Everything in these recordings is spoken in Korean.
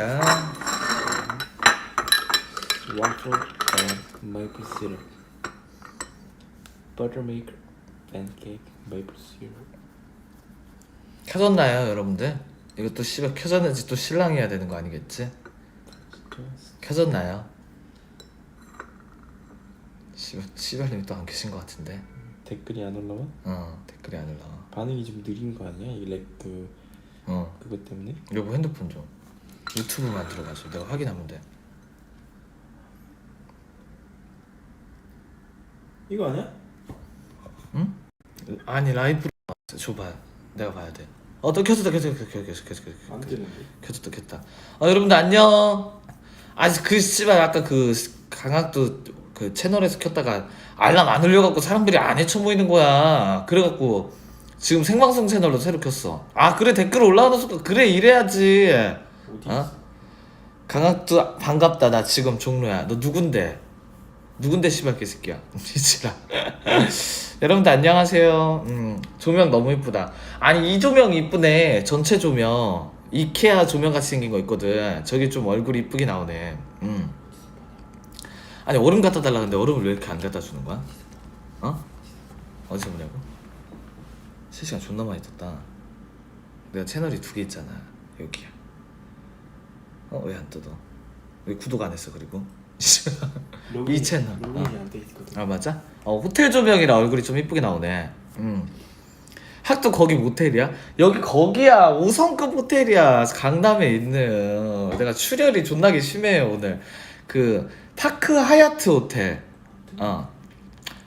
야, waffle and maple syrup. Buttermilk pancake maple syrup. 켜졌나요, 여러분들? 이것도 씨발 켜졌는지 또 실랑해야 되는 거 아니겠지? 켜졌나요? 씨발, 씨발님이 또안 켜신 것 같은데. 댓글이 안 올라와? 어, 댓글이 안 올라와. 반응이 좀 느린 거 아니야? 이렉그 어, 그것 때문에? 여보 핸드폰 좀. 유튜브만 들어가서 내가 확인하면 돼. 이거 아니야? 응? 아니 라이브로 나왔어. 줘봐. 내가 봐야 돼. 어, 또 켜졌다, 켜졌다, 켜졌다, 켜졌다, 켜졌다. 안 되는데. 켜졌다 켰다 어 여러분들 안녕 아직 그 씨발 아까 그 강학도 그 채널에서 켰다가 알람 안 울려갖고 사람들이 안 해쳐 보이는 거야 그래갖고 지금 생방송 채널로 새로 켰어 아 그래 댓글 올라오는 순간 그래 이래야지 어? 강학도 반갑다. 나 지금 종로야. 너 누군데? 누군데 씨발 개새끼야? 미치라 여러분들 안녕하세요. 음, 조명 너무 이쁘다. 아니 이 조명 이쁘네. 전체 조명. 이케아 조명 같이 생긴 거 있거든. 저기 좀 얼굴이 이쁘게 나오네. 음. 아니 얼음 갖다 달라 근데 얼음을 왜 이렇게 안 갖다 주는 거야? 어? 어디서 보냐고? 3시간 존나 많이 떴다. 내가 채널이 두 개 있잖아. 여기야 어 왜 안 뜯어? 왜 구독 안 했어 그리고? 로그인- 이 채널. 로그인이 어. 안돼 있거든. 아 맞아? 어 호텔 조명이라 얼굴이 좀 이쁘게 나오네. 음. 학도 거기 모텔이야? 여기 거기야 5성급 호텔이야 강남에 있는 내가 출혈이 존나게 심해요 오늘 그 파크 하얏트 호텔 어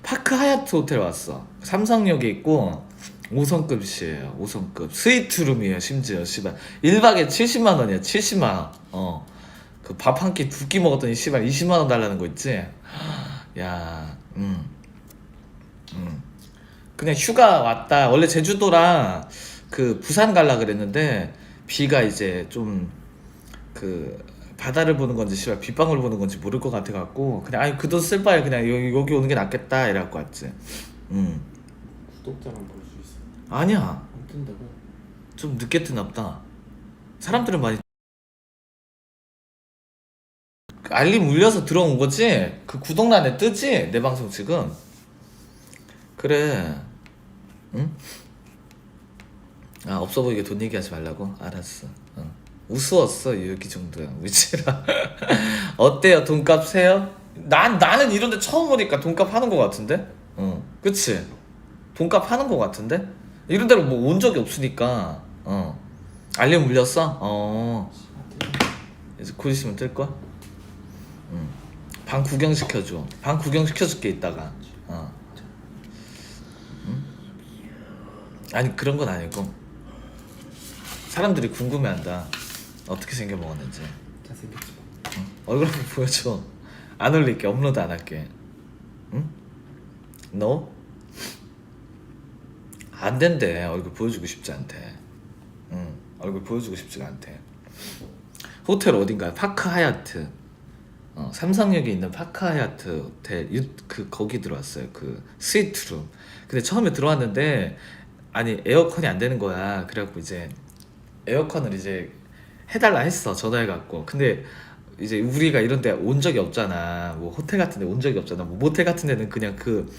파크 하얏트 호텔 왔어 삼성역에 있고 5성급이에요 5성급 스위트룸이에요 심지어 씨발 1박에 70만 원이야 70만 원 어. 그 밥 한 끼 두 끼 먹었더니 씨발 20만 원 달라는 거 있지? 야, 음, 음. 그냥 휴가 왔다. 원래 제주도랑 그 부산 갈라 그랬는데 비가 이제 좀 그 바다를 보는 건지 씨발 빗방울 보는 건지 모를 것 같아 갖고 그냥 아니 그 돈 쓸 바에 그냥 여기 오는 게 낫겠다 이래갖고 왔지. 음, 구독자만 볼 수 있어. 아니야. 안 뜬다고? 좀 늦게 뜨나 보다. 사람들은 많이 그 알림 울려서 들어온 거지? 그 구독란에 뜨지? 내 방송 지금. 그래. 응? 아 없어 보이게 돈 얘기하지 말라고? 알았어. 어. 우스웠어 여기 정도야 위치라. 어때요? 돈값 세요? 난 나는 이런데 처음 오니까 돈값 하는 거 같은데? 어, 그치? 돈값 하는 거 같은데? 이런 데로 뭐 온 적이 없으니까. 어. 알림 울렸어? 어. 이제 곧 있으면 뜰 거야? 응. 방 구경 시켜줘. 방 구경 시켜줄게 이따가. 어. 응? 아니 그런 건 아니고 사람들이 궁금해한다. 어떻게 생겨 먹었는지. 잘생겼지. 응? 얼굴 한번 보여줘. 안 올릴게. 업로드 안 할게. 응? 너? 안 된대. 얼굴 보여주고 싶지 않대. 응. 얼굴 보여주고 싶지가 않대. 호텔 어딘가 파크 하얏트. 어, 삼성역에 있는 파크 하얏트 호텔 유, 그 거기 들어왔어요. 그 스위트룸. 근데 처음에 들어왔는데 아니 에어컨이 안 되는 거야. 그래갖고 이제 에어컨을 이제 해달라 했어 전화해갖고 근데 이제 우리가 이런 데 온 적이 없잖아 뭐 호텔 같은 데 온 적이 없잖아 뭐 모텔 같은 데는 그냥 그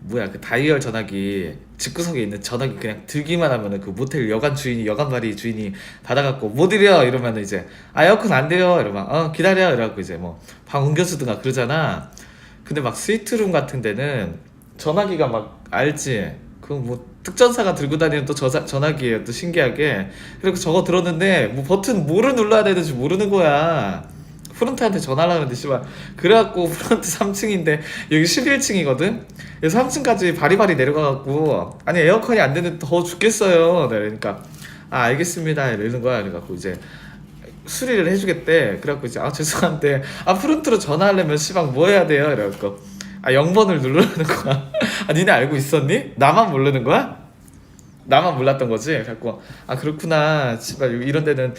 뭐야 그 다이얼 전화기 집구석에 있는 전화기 그냥 들기만 하면은 그 모텔 여관 주인이 여관발이 주인이 받아갖고 못 이려! 이러면은 이제 아 에어컨 안 돼요! 이러면 어 기다려! 이래갖고 이제 뭐 방 옮겨주든가 그러잖아. 근데 막 스위트룸 같은 데는 전화기가 막 알지? 그뭐 특전사가 들고 다니는 또 저자, 전화기예요 또 신기하게. 그리고 저거 들었는데 뭐 버튼 뭐를 눌러야 되는지 모르는 거야 프런트한테 전화를 하는데 씨발. 그래갖고 프런트 3층인데 여기 11층이거든? 그래서 3층까지 바리바리 내려가갖고 아니 에어컨이 안 되는데 더 죽겠어요. 네, 그러니까 아 알겠습니다. 이러는 거야. 그래갖고 이제 수리를 해주겠대. 그래갖고 이제 아 죄송한데 아 프런트로 전화하려면 씨발 뭐 해야 돼요? 이래갖고 아 0번을 누르는 거야. 아 니네 알고 있었니? 나만 모르는 거야? 나만 몰랐던 거지? 그래갖고 아 그렇구나. 씨발 이런 데는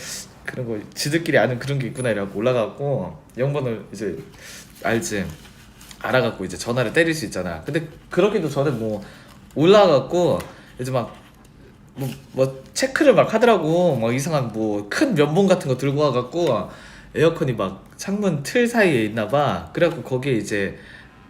그런 거 지들끼리 아는 그런 게 있구나 이래갖고 올라가고 0번을 이제 알지? 알아갖고 이제 전화를 때릴 수 있잖아. 근데 그러기도 전에 뭐 올라가갖고 이제 막 뭐, 뭐 체크를 막 하더라고. 막 이상한 뭐 큰 면봉 같은 거 들고 와갖고 에어컨이 막 창문 틀 사이에 있나봐. 그래갖고 거기에 이제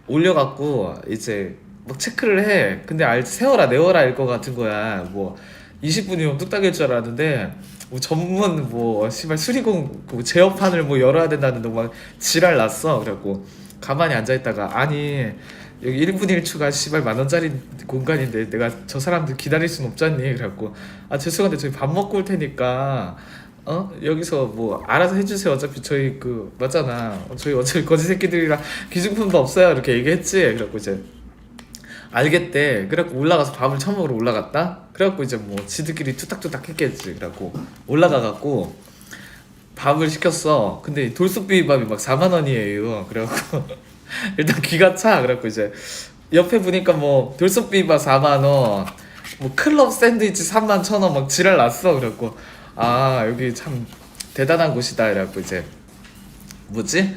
올려갖고 이제 막 체크를 해. 근데 알 세워라 내워라 일것 같은 거야. 뭐 20분이면 뚝딱일 줄 알았는데 뭐 전문 뭐 씨발 수리공 그 제어판을 뭐 열어야 된다는데 막 지랄 났어. 그래갖고 가만히 앉아있다가 아니 여기 1분 1초가 씨발 만 원짜리 공간인데 내가 저 사람들 기다릴 순 없잖니? 그래갖고 아 죄송한데 저희 밥 먹고 올 테니까 어? 여기서 뭐 알아서 해주세요. 어차피 저희 그 맞잖아. 어, 저희 어차피 거지 새끼들이랑 기증품도 없어요. 이렇게 얘기했지. 그래갖고 이제 알겠대. 그래갖고 올라가서 밥을 처먹으러 올라갔다? 그래갖고 이제 뭐 지들끼리 투닥투닥 했겠지. 그래갖고 올라가갖고 밥을 시켰어. 근데 돌솥비빔밥이 막 4만 원이에요. 그래갖고 일단 기가 차. 그래갖고 이제 옆에 보니까 뭐 돌솥비빔밥 4만 원 뭐 클럽 샌드위치 3만 천 원 막 지랄 났어. 그래갖고 아 여기 참 대단한 곳이다. 이래갖고 이제 뭐지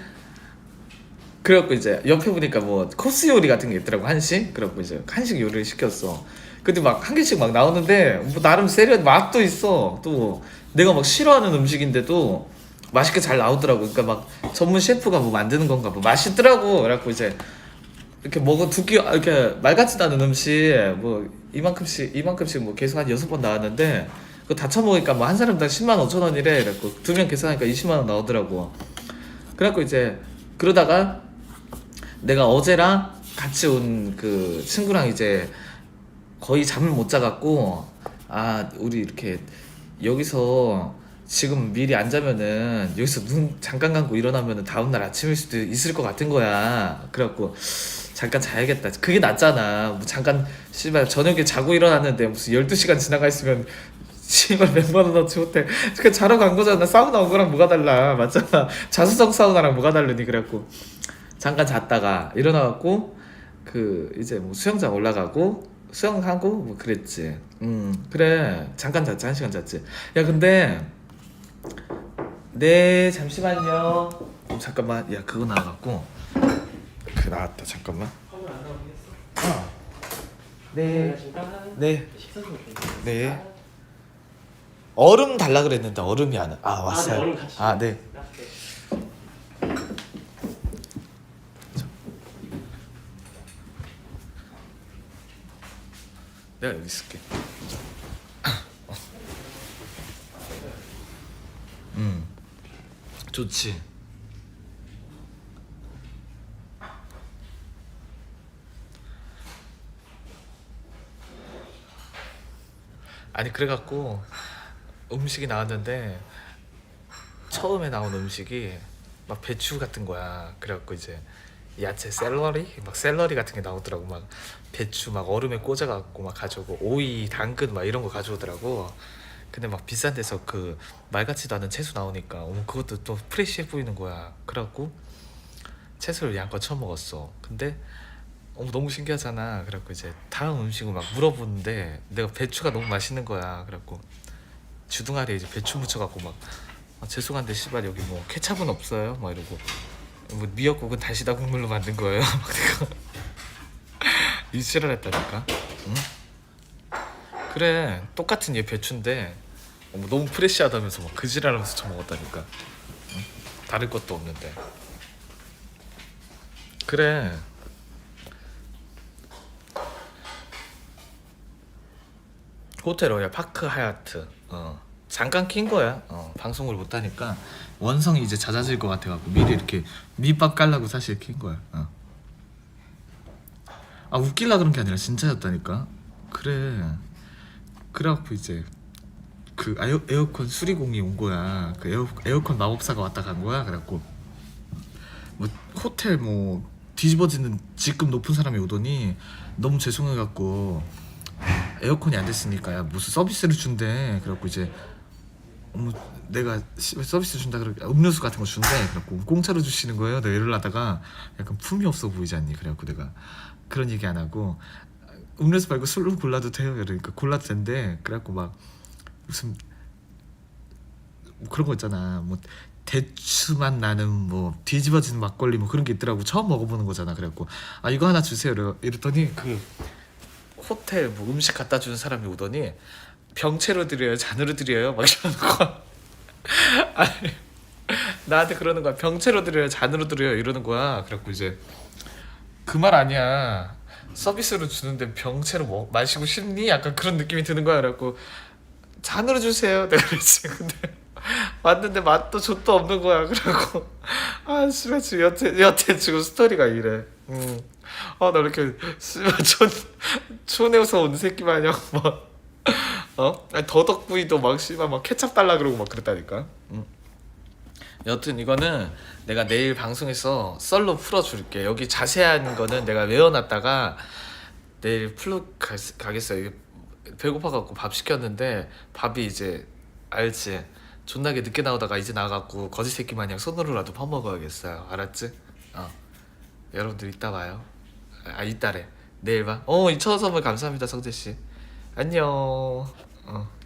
그래갖고 이제 옆에 보니까 뭐 코스 요리 같은 게 있더라고 한식? 그래갖고 이제 한식 요리를 시켰어. 근데 막 한 개씩 막 나오는데 뭐 나름 세련 맛도 있어. 또 내가 막 싫어하는 음식인데도 맛있게 잘 나오더라고. 그러니까 막 전문 셰프가 뭐 만드는 건가 뭐 맛있더라고. 그래갖고 이제 이렇게 먹어 두끼 이렇게 말 같지도 않은 음식 뭐 이만큼씩 이만큼씩 뭐 계속 한 여섯 번 나왔는데 그거 다 처먹으니까 뭐 한 사람당 10만 5천 원이래. 그래갖고 두 명 계산하니까 20만 원 나오더라고. 그래갖고 이제 그러다가 내가 어제랑 같이 온 그 친구랑 이제 거의 잠을 못 자갖고 아 우리 이렇게 여기서 지금 미리 안 자면은 여기서 눈 잠깐 감고 일어나면은 다음날 아침일 수도 있을 것 같은 거야. 그래갖고 잠깐 자야겠다. 그게 낫잖아. 뭐 잠깐 씨발 저녁에 자고 일어났는데 무슨 12시간 지나가 있으면 씨발 몇만 원어치 호텔 그 자러 간 거잖아. 사우나 온 거랑 뭐가 달라. 맞잖아. 자수성 사우나랑 뭐가 다르니 그래갖고 잠깐 잤다가 일어나갖고 그 이제 뭐 수영장 올라가고 수영하고 뭐 그랬지. 음 그래 잠깐 잤지 한 시간 잤지. 야 근데 네 잠시만요. 어, 잠깐만 야 그거 나와갖고 그 나왔다 잠깐만. 어. 네. 네. 네. 얼음 달라 그랬는데 얼음이 안 와. 아 아, 왔어요. 아 네. 네. 내가 여기 있을게. 어. 음, 좋지. 아니 그래갖고 음식이 나왔는데 처음에 나온 음식이 막 배추 같은 거야. 그래갖고 이제 야채 샐러리? 막 샐러리 같은 게 나오더라고. 막 배추 막 얼음에 꽂아 갖고 막 가져오고 오이 당근 막 이런 거 가져오더라고. 근데 막 비싼 데서 그 말같지도 않은 채소 나오니까 어머 그것도 또 프레시해 보이는 거야. 그래갖고 채소를 양껏 쳐먹었어. 근데 어머 너무 신기하잖아. 그래갖고 이제 다음 음식을 막 물어보는데 내가 배추가 너무 맛있는 거야. 그래갖고 주둥아리에 이제 배추 묻혀갖고 막 아, 죄송한데 씨발 여기 뭐 케찹은 없어요? 막 이러고 뭐 미역국은 다시다 국물로 만든 거예요. 유치를 했다니까. 응? 그래 똑같은 얘 배추인데 어머, 너무 프레시하다면서 막 그지랄하면서 처먹었다니까. 응? 다를 것도 없는데. 그래. 호텔 어야 파크 하얏트. 어. 잠깐 킨 거야. 어, 방송을 못 하니까 원성이 이제 잦아질 것 같아갖고 미리 이렇게 밑밥 깔라고 사실 킨 거야. 어. 아 웃길라 그런 게 아니라 진짜였다니까. 그래. 그래갖고 이제 그 에어, 에어컨 수리공이 온 거야. 그 에어, 에어컨 마법사가 왔다 간 거야. 그래갖고 뭐 호텔 뭐 뒤집어지는 직급 높은 사람이 오더니 너무 죄송해갖고 에어컨이 안 됐으니까 무슨 서비스를 준대. 그래갖고 이제 어머 내가 씨- 서비스 준다 그러고 음료수 같은 거 준대. 그래갖고 공짜로 주시는 거예요. 내가 이러려다가 약간 품이 없어 보이지 않니? 그래갖고 내가 그런 얘기 안 하고 음료수 말고 술로 골라도 돼요. 그러니까 골라도 된대. 그래갖고 막 무슨 뭐 그런 거 있잖아. 뭐 대추만 나는 뭐 뒤집어진 막걸리 뭐 그런 게 있더라고. 처음 먹어보는 거잖아. 그래갖고 아 이거 하나 주세요. 이랬더니 그 호텔 뭐 음식 갖다 주는 사람이 오더니 병채로 드려요? 잔으로 드려요? 막 이러는 거야 아니 나한테 그러는 거야. 병채로 드려요? 잔으로 드려요? 이러는 거야. 그래갖고 이제 그 말 아니야. 서비스로 주는데 병채로 뭐 마시고 싶니? 약간 그런 느낌이 드는 거야. 그래갖고 잔으로 주세요. 내가 그랬지. 근데 왔는데 맛도 족도 없는 거야. 그래갖고 아 씨발 지금 여태 여태 지금 스토리가 이래. 음 아나 이렇게 씨발 촌 촌에서 온 새끼 마냥 막 어? 아니, 더덕구이도 막 씨발 막 케찹 달라 그러고 막 그랬다니까. 음. 여튼 이거는 내가 내일 방송에서 썰로 풀어줄게. 여기 자세한 거는 내가 외워놨다가 내일 풀로 가, 가겠어요 배고파갖고 밥 시켰는데 밥이 이제 알지? 존나게 늦게 나오다가 이제 나가갖고 거지 새끼 마냥 손으로라도 퍼먹어야겠어요. 알았지? 어. 여러분들 이따 봐요. 아 이따래. 내일 봐 어 이천 선물 감사합니다 성재 씨. 안녕 어